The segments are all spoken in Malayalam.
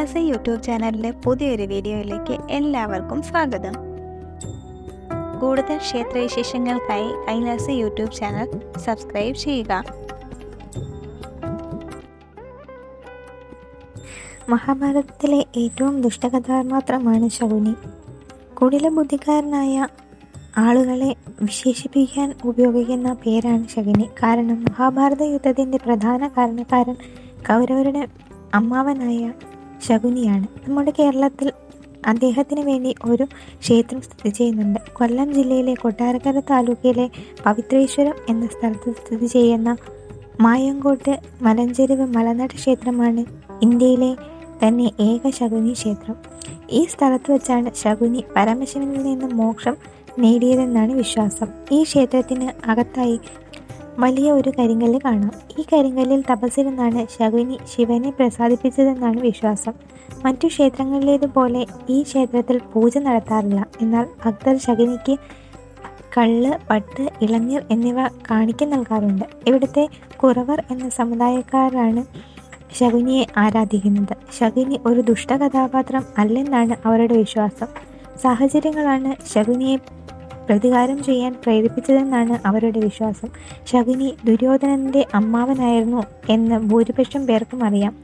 കൈലാസ യൂട്യൂബ് ചാനലിലെ പുതിയൊരു വീഡിയോയിലേക്ക് എല്ലാവർക്കും സ്വാഗതം. കൂടുതൽ ക്ഷേത്രവിശേഷങ്ങൾക്കായി കൈലാസ യൂട്യൂബ് ചാനൽ സബ്സ്ക്രൈബ് ചെയ്യുക. മഹാഭാരതത്തിലെ ഏറ്റവും ദുഷ്ടകഥാപാത്രമാണ് ശകുനി. കുടില ബുദ്ധിക്കാരനായ ആളുകളെ വിശേഷിപ്പിക്കാൻ ഉപയോഗിക്കുന്ന പേരാണ് ശകുനി. കാരണം മഹാഭാരത യുദ്ധത്തിന്റെ പ്രധാന കാരണക്കാരൻ കൗരവരുടെ അമ്മാവനായ ശകുനിയാണ്. നമ്മുടെ കേരളത്തിൽ അദ്ദേഹത്തിന് വേണ്ടി ഒരു ക്ഷേത്രം സ്ഥിതി ചെയ്യുന്നുണ്ട്. കൊല്ലം ജില്ലയിലെ കൊട്ടാരക്കര താലൂക്കിലെ പവിത്രേശ്വരം എന്ന സ്ഥലത്ത് സ്ഥിതി ചെയ്യുന്ന മായങ്കോട്ട് മലഞ്ചെരുവ് മലനട ക്ഷേത്രമാണ് ഇന്ത്യയിലെ തന്നെ ഏക ശകുനി ക്ഷേത്രം. ഈ സ്ഥലത്ത് വെച്ചാണ് ശകുനി പരമശിവനിൽ നിന്ന് മോക്ഷം നേടിയതെന്നാണ് വിശ്വാസം. ഈ ക്ഷേത്രത്തിന് അകത്തായി വലിയ ഒരു കരിങ്കല്ല് കാണാം. ഈ കരിങ്കല്ലിൽ തപസ്സിരുന്നാണ് ശകുനി ശിവനെ പ്രസാദിപ്പിച്ചതെന്നാണ് വിശ്വാസം. മറ്റു ക്ഷേത്രങ്ങളിലേതുപോലെ ഈ ക്ഷേത്രത്തിൽ പൂജ നടത്താറില്ല. എന്നാൽ ഭക്തർ ശകുനിക്ക് കള്ള് പട്ട് ഇളനീർ എന്നിവ കാണിക്കു നൽകാറുണ്ട്. ഇവിടുത്തെ കുറവർ എന്ന സമുദായക്കാരാണ് ശകുനിയെ ആരാധിക്കുന്നത്. ശകുനി ഒരു ദുഷ്ട കഥാപാത്രം അല്ലെന്നാണ് അവരുടെ വിശ്വാസം. സാഹചര്യങ്ങളാണ് ശകുനിയെ പ്രതികാരം ചെയ്യാൻ പ്രേരിപ്പിച്ചതെന്നാണ് അവരുടെ വിശ്വാസം. ശകുനി ദുര്യോധനന്റെ അമ്മാവനായിരുന്നു എന്ന് ഭൂരിപക്ഷം പേർക്കും അറിയാം.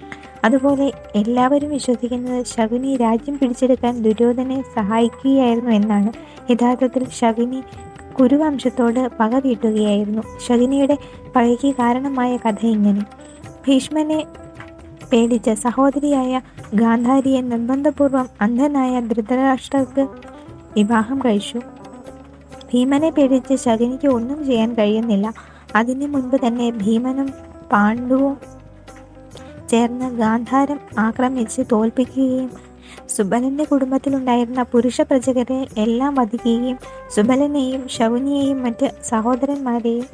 അതുപോലെ എല്ലാവരും വിശ്വസിക്കുന്നത് ശകുനി രാജ്യം പിടിച്ചെടുക്കാൻ ദുര്യോധനെ സഹായിക്കുകയായിരുന്നു എന്നാണ്. യഥാർത്ഥത്തിൽ ശകുനി കുരുവംശത്തോട് പക വീട്ടുകയായിരുന്നു. ശകുനിയുടെ പകയ്ക്ക് കാരണമായ കഥ ഇങ്ങനെ. ഭീഷ്മനെ പേടിച്ച സഹോദരിയായ ഗാന്ധാരിയെ നിർബന്ധപൂർവം അന്ധനായ ധൃതരാഷ്ട്രർക്ക് വിവാഹം കഴിച്ചു. ഭീമനെ പേടിച്ച് ശകുനിക്ക് ഒന്നും ചെയ്യാൻ കഴിയുന്നില്ല. അതിനു മുൻപ് തന്നെ ഭീമനും പാണ്ഡുവും ചേർന്ന് ഗാന്ധാരം ആക്രമിച്ച് തോൽപ്പിക്കുകയും സുബലന്റെ കുടുംബത്തിലുണ്ടായിരുന്ന പുരുഷ പ്രജകരെ എല്ലാം വധിക്കുകയും സുബലനെയും ശകുനിയെയും മറ്റ് സഹോദരന്മാരെയും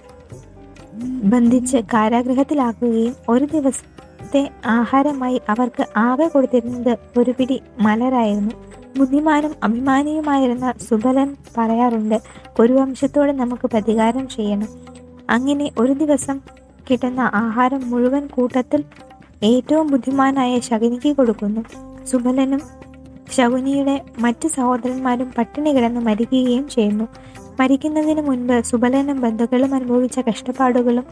ബന്ധിച്ച് കാരാഗൃഹത്തിലാക്കുകയും ഒരു ദിവസത്തെ ആഹാരമായി അവർക്ക് ആകെ കൊടുത്തിരുന്നത് ഒരു പിടി മലരായിരുന്നു. ബുദ്ധിമാനും അഭിമാനിയുമായിരുന്ന സുബലൻ പറയാറുണ്ട് ഒരു വംശത്തോടെ നമുക്ക് പ്രതികാരം ചെയ്യണം. അങ്ങനെ ഒരു ദിവസം കിട്ടുന്ന ആഹാരം മുഴുവൻ കൂട്ടത്തിൽ ഏറ്റവും ബുദ്ധിമാനായ ശകുനിക്ക് കൊടുക്കുന്നു. സുബലനും ശകുനിയുടെ മറ്റ് സഹോദരന്മാരും പട്ടിണി കിടന്ന് മരിക്കുകയും ചെയ്യുന്നു. മരിക്കുന്നതിന് മുൻപ് സുബലനും ബന്ധുക്കളും അനുഭവിച്ച കഷ്ടപ്പാടുകളും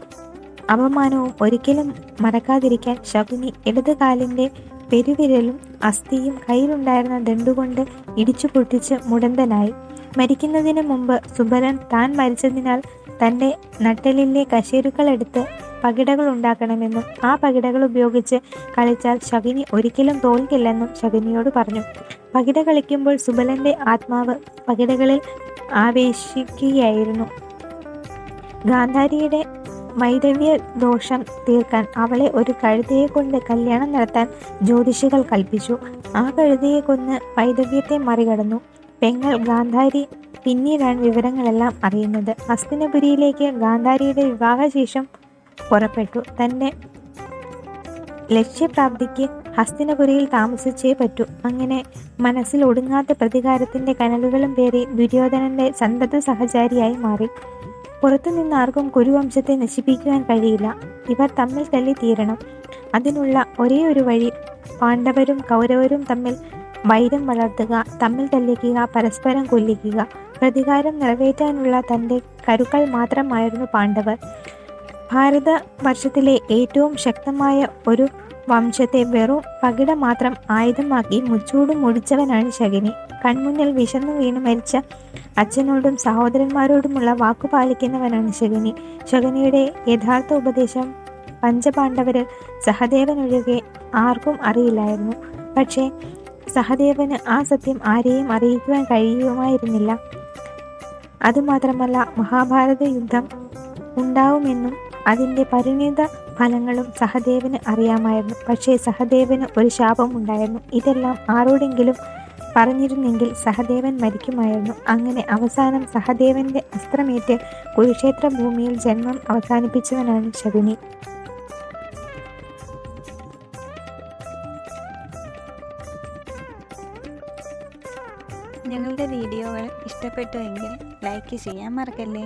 അപമാനവും ഒരിക്കലും മറക്കാതിരിക്കാൻ ശകുനി ഇടത് കാലിന്റെ പെരുവിരലും അസ്ഥിയും കയ്യിലുണ്ടായിരുന്ന ദണ്ടുകൊണ്ട് ഇടിച്ചു പൊട്ടിച്ച് മുടന്തനായി. മരിക്കുന്നതിന് മുമ്പ് സുബലൻ താൻ മരിച്ചതിനാൽ തന്റെ നട്ടലിലെ കശേരുക്കളെടുത്ത് പകിടകൾ ഉണ്ടാക്കണമെന്നും ആ പകിടകൾ ഉപയോഗിച്ച് കളിച്ചാൽ ശകുനി ഒരിക്കലും തോൽക്കില്ലെന്നും ശകുനിയോട് പറഞ്ഞു. പകിട കളിക്കുമ്പോൾ സുബലന്റെ ആത്മാവ് പകിടകളിൽ ആവേശിക്കുകയായിരുന്നു. ഗാന്ധാരിയുടെ വൈദവ്യ ദോഷം തീർക്കാൻ അവളെ ഒരു കഴുതയെ കൊണ്ട് കല്യാണം നടത്താൻ ജ്യോതിഷികൾ കൽപ്പിച്ചു. ആ കഴുതയെ കൊന്ന് വൈദവ്യത്തെ മറികടന്നു. പെങ്ങൾ ഗാന്ധാരി പിന്നീടാണ് വിവരങ്ങളെല്ലാം അറിയുന്നത്. ഹസ്തിനപുരിയിലേക്ക് ഗാന്ധാരിയുടെ വിവാഹശേഷം പുറപ്പെട്ടു. തന്റെ ലക്ഷ്യപ്രാപ്തിക്ക് ഹസ്തിനപുരിയിൽ താമസിച്ചേ പറ്റൂ. അങ്ങനെ മനസ്സിൽ ഒടുങ്ങാത്ത പ്രതികാരത്തിന്റെ കനലുകളും പേറി ദുര്യോധനന്റെ സന്തത സഹചാരിയായി മാറി. പുറത്തുനിന്ന് ആർക്കും കുരുവംശത്തെ നശിപ്പിക്കുവാൻ കഴിയില്ല. ഇവർ തമ്മിൽ തല്ലി തീരണം. അതിനുള്ള ഒരേ ഒരു വഴി പാണ്ഡവരും കൗരവരും തമ്മിൽ വൈരം വളർത്തുക തമ്മിൽ തല്ലിക്കുക പരസ്പരം കൊല്ലിക്കുക പ്രതികാരം നിറവേറ്റാനുള്ള തന്റെ കരുക്കൾ മാത്രമായിരുന്നു പാണ്ഡവർ. ഭാരത വർഷത്തിലെ ഏറ്റവും ശക്തമായ ഒരു വംശത്തെ വെറും പകിട മാത്രം ആയുധമാക്കി മുച്ചൂടും മുടിച്ചവനാണ് ശകിനി. കൺമുന്നിൽ വിശന്നു വീണ് മരിച്ച അച്ഛനോടും സഹോദരന്മാരോടുമുള്ള വാക്കു പാലിക്കുന്നവനാണ് ശകുനി. ശകുനിയുടെ യഥാർത്ഥ ഉപദേശം പഞ്ചപാണ്ഡവരിൽ സഹദേവനൊഴികെ ആർക്കും അറിയില്ലായിരുന്നു. പക്ഷേ സഹദേവന് ആ സത്യം ആരെയും അറിയിക്കുവാൻ കഴിയുമായിരുന്നില്ല. അതുമാത്രമല്ല മഹാഭാരത യുദ്ധം ഉണ്ടാവുമെന്നും അതിന്റെ പരിണിത ഫലങ്ങളും സഹദേവന് അറിയാമായിരുന്നു. പക്ഷേ സഹദേവന് ഒരു ശാപം ഉണ്ടായിരുന്നു. ഇതെല്ലാം ആരോടെങ്കിലും പറഞ്ഞിരുന്നെങ്കിൽ സഹദേവൻ മരിക്കുമായിരുന്നു. അങ്ങനെ അവസാനം സഹദേവന്റെ അസ്ത്രമേറ്റ് കുരുക്ഷേത്ര ഭൂമിയിൽ ജന്മം അവസാനിപ്പിച്ചവനാണ് ശകുനി. ഞങ്ങളുടെ വീഡിയോകൾ ഇഷ്ടപ്പെട്ടുവെങ്കിൽ ലൈക്ക് ചെയ്യാൻ മറക്കല്ലേ?